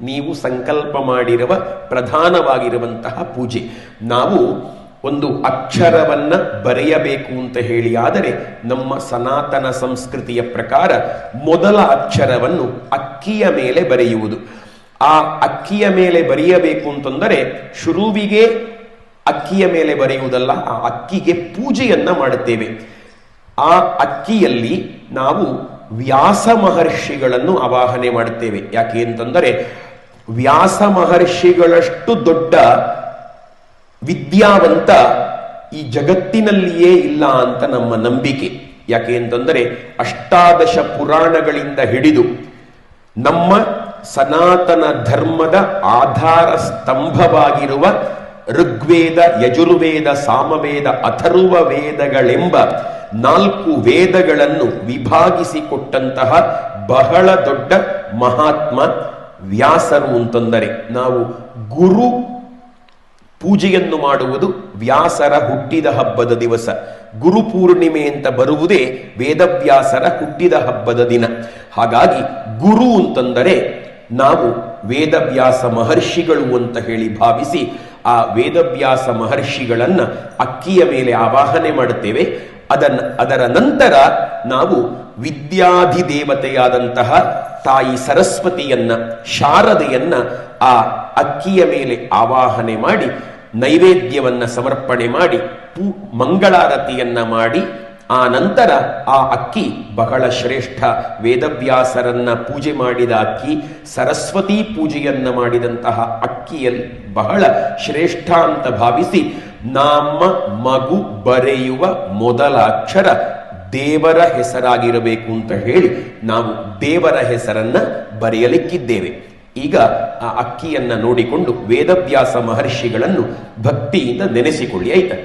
ನೀವು ಸಂಕಲ್ಪ ಮಾಡಿರುವ ಪ್ರಧಾನವಾಗಿರುವಂತಹ ಪೂಜೆ. ನಾವು ಒಂದು ಅಕ್ಷರವನ್ನು ಬರೆಯಬೇಕು ಅಂತ ಹೇಳಿ ಆದರೆ ನಮ್ಮ ಸನಾತನ ಸಂಸ್ಕೃತಿಯ ಪ್ರಕಾರ ಮೊದಲ ಅಕ್ಷರವನ್ನು ಅಕ್ಕಿಯ ಮೇಲೆ ಬರೆಯುವುದು. ಆ ಅಕ್ಕಿಯ ಮೇಲೆ ಬರೆಯಬೇಕು ಅಂತಂದರೆ ಶುರುವಿಗೆ ಅಕ್ಕಿಯ ಮೇಲೆ ಬರೆಯುವುದಲ್ಲ, ಆ ಅಕ್ಕಿಗೆ ಪೂಜೆಯನ್ನ ಮಾಡುತ್ತೇವೆ. ಆ ಅಕ್ಕಿಯಲ್ಲಿ ನಾವು ವ್ಯಾಸ ಮಹರ್ಷಿಗಳನ್ನು ಆವಾಹನೆ ಮಾಡುತ್ತೇವೆ. ಯಾಕೆ ಅಂತಂದರೆ ವ್ಯಾಸ ಮಹರ್ಷಿಗಳಷ್ಟು ದೊಡ್ಡ ವಿದ್ಯಾವಂತ ಈ ಜಗತ್ತಿನಲ್ಲಿಯೇ ಇಲ್ಲ ಅಂತ ನಮ್ಮ ನಂಬಿಕೆ. ಯಾಕೆ ಅಂತಂದರೆ ಅಷ್ಟಾದಶ ಪುರಾಣಗಳಿಂದ ಹಿಡಿದು ನಮ್ಮ ಸನಾತನ ಧರ್ಮದ ಆಧಾರ ಸ್ತಂಭವಾಗಿರುವ ಋಗ್ವೇದ, ಯಜುರ್ವೇದ, ಸಾಮವೇದ, ಅಥರ್ವ ವೇದಗಳೆಂಬ ನಾಲ್ಕು ವೇದಗಳನ್ನು ವಿಭಾಗಿಸಿಕೊಟ್ಟಂತಹ ಬಹಳ ದೊಡ್ಡ ಮಹಾತ್ಮ ವ್ಯಾಸರು ಅಂತಂದರೆ ನಾವು ಗುರು ಪೂಜೆಯನ್ನು ಮಾಡುವುದು ವ್ಯಾಸರ ಹುಟ್ಟಿದ ಹಬ್ಬದ ದಿವಸ. ಗುರು ಪೂರ್ಣಿಮೆ ಅಂತ ಬರುವುದೇ ವೇದವ್ಯಾಸರ ಹುಟ್ಟಿದ ಹಬ್ಬದ ದಿನ. ಹಾಗಾಗಿ ಗುರು ಅಂತಂದರೆ ನಾವು ವೇದವ್ಯಾಸ ಮಹರ್ಷಿಗಳು ಅಂತ ಹೇಳಿ ಭಾವಿಸಿ ಆ ವೇದವ್ಯಾಸ ಮಹರ್ಷಿಗಳನ್ನ ಅಕ್ಕಿಯ ಮೇಲೆ ಆವಾಹನೆ ಮಾಡುತ್ತೇವೆ. ಅದನ್ನ ಅದರ ನಂತರ ನಾವು ವಿದ್ಯಾಧಿದೇವತೆಯಾದಂತಹ ತಾಯಿ ಸರಸ್ವತಿಯನ್ನ, ಶಾರದೆಯನ್ನ ಆ ಅಕ್ಕಿಯ ಮೇಲೆ ಆವಾಹನೆ ಮಾಡಿ, ನೈವೇದ್ಯವನ್ನ ಸಮರ್ಪಣೆ ಮಾಡಿ, ಪೂ, ಮಂಗಳಾರತಿಯನ್ನ ಮಾಡಿ, ಆ ನಂತರ ಆ ಅಕ್ಕಿ ಬಹಳ ಶ್ರೇಷ್ಠ ವೇದವ್ಯಾಸರನ್ನ ಪೂಜೆ ಮಾಡಿದ ಅಕ್ಕಿ, ಸರಸ್ವತಿ ಪೂಜೆಯನ್ನ ಮಾಡಿದಂತಹ ಅಕ್ಕಿಯಲ್ಲಿ ಬಹಳ ಶ್ರೇಷ್ಠ ಅಂತ ಭಾವಿಸಿ ನಮ್ಮ ಮಗು ಬರೆಯುವ ಮೊದಲ ಅಕ್ಷರ ದೇವರ ಹೆಸರಾಗಿರಬೇಕು ಅಂತ ಹೇಳಿ ನಾವು ದೇವರ ಹೆಸರನ್ನ ಬರೆಯಲಿಕ್ಕಿದ್ದೇವೆ. ಈಗ ಆ ಅಕ್ಕಿಯನ್ನ ನೋಡಿಕೊಂಡು ವೇದವ್ಯಾಸ ಮಹರ್ಷಿಗಳನ್ನು ಭಕ್ತಿಯಿಂದ ನೆನೆಸಿಕೊಳ್ಳಿ, ಆಯ್ತಾ?